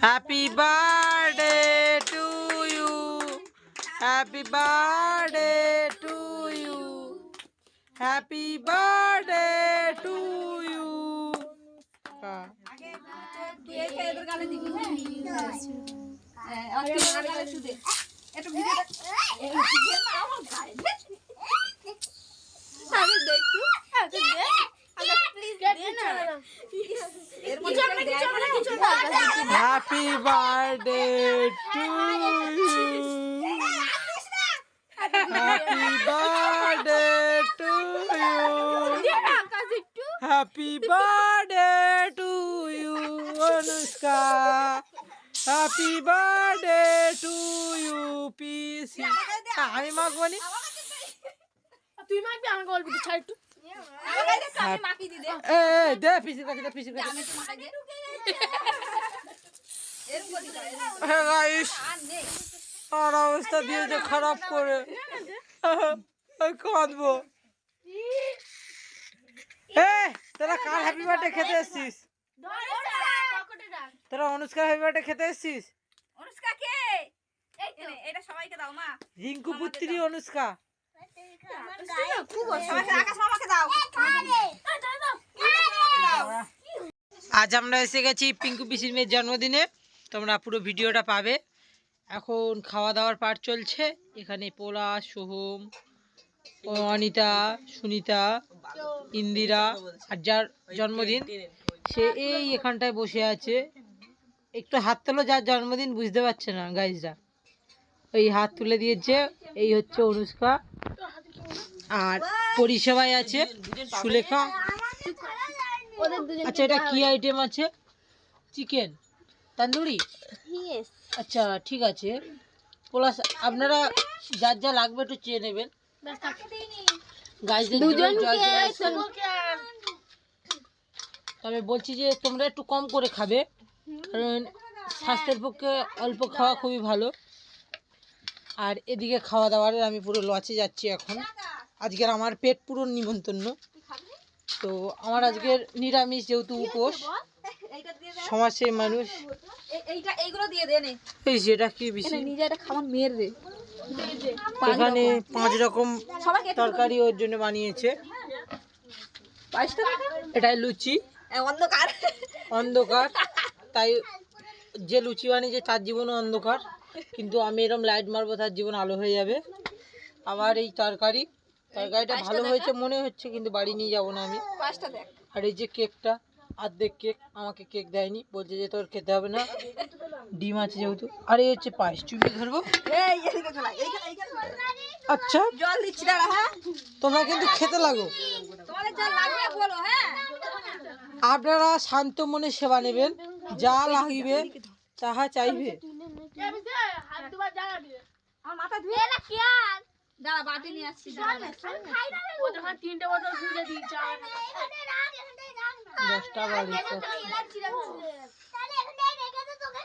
Happy birthday to you. Happy birthday to you. Happy birthday to you. হ্যাঁ। Happy birthday to you. Happy birthday to you. Happy birthday to you, Anushka. Happy birthday to you, PC. আমি মাখবো নি তুই মাখবি আমাকে একটু ছাড় একটু দে পিসির কাছে দে পিসির কাছে। হ্যাঁ আর অবস্থা দিয়েছে খারাপ করে। কাঁদবো। তোরা কার হ্যাপি বার্থডে খেতে এসছিস? তোরা অনুষ্কার হ্যাপি বার্থডে খেতে এসছিস? রিঙ্কু পুত্রী অনুষ্কা। আজ আমরা এসে গেছি পিঙ্কু পিসির মেয়ের জন্মদিনে। তোমরা পুরো ভিডিওটা পাবে। এখন খাওয়া দাওয়ার পার্ট চলছে। এখানে পোলা সোহম ও অনিতা সুনিতা ইন্দিরা আর যার জন্মদিন সে এই এখানটায় বসে আছে। একটু হাত তোলো যার জন্মদিন বুঝতে পারছে না গাইজরা ওই হাত তুলে দিয়েছে। এই হচ্ছে অনুষ্কা। আর পরিষেবায় আছে সুলেখা। আচ্ছা এটা কি আইটেম আছে? চিকেন তান্দুরি? আচ্ছা ঠিক আছে। প্লাস আপনারা যার যা লাগবে একটু চেয়ে নেবেন। গাছদের তবে বলছি যে তোমরা একটু কম করে খাবে। কারণ স্বাস্থ্যের পক্ষে অল্প খাওয়া খুবই ভালো। আর এদিকে খাওয়া দাওয়ার আমি পুরো লচে যাচ্ছি এখন। আজকের আমার পেট পুরো নিমন্ত্রণ। তো আমার আজকের নিরামিষ যেহেতু উপোস সমাজসেবী মানুষ। এই যেটা কি বেশি? এখানে পাঁচ রকম তরকারি ওর জন্য বানিয়েছে। এটাই লুচি। অন্ধকার। অন্ধকার। তাই যে লুচি বানিয়েছে তার জীবনও অন্ধকার। কিন্তু আমি এরকম লাইট মারবো তার জীবন আলো হয়ে যাবে। আবার এই তরকারি। তরকারিটা ভালো হয়েছে মনে হচ্ছে কিন্তু বাড়ি নিয়ে যাব না আমি। আর এই যে কেকটা অর্ধেক কেক আমাকে কেক দেয়নি বলছে যে তোর খেতে হবে না। ডিম আছে যেহেতু। আর এই হচ্ছে পায়েস চুপি ধরবো? আচ্ছা। জল দিচ্ছি দাঁড়া হ্যাঁ? তোমরা কিন্তু খেতে লাগো। হ্যাঁ? আপনারা শান্ত মনে সেবা নেবেন যা লাগিবে তাহা চাইবে। দাঁড়া বাটি নিয়ে আসছি দাঁড়া। তিনটে বোতল খুঁজে দশটা বাড়ি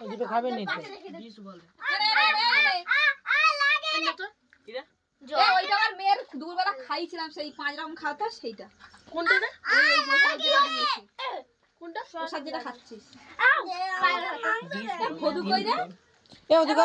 দুটো নি ওইটা আমার মেয়ের দুপুরবেলা খাইছিলাম সেই পাঁচ রকম খাওয়াতে সেইটা। কোনটা কোনটা? যেটা খাচ্ছিস। কই রে। 要这个。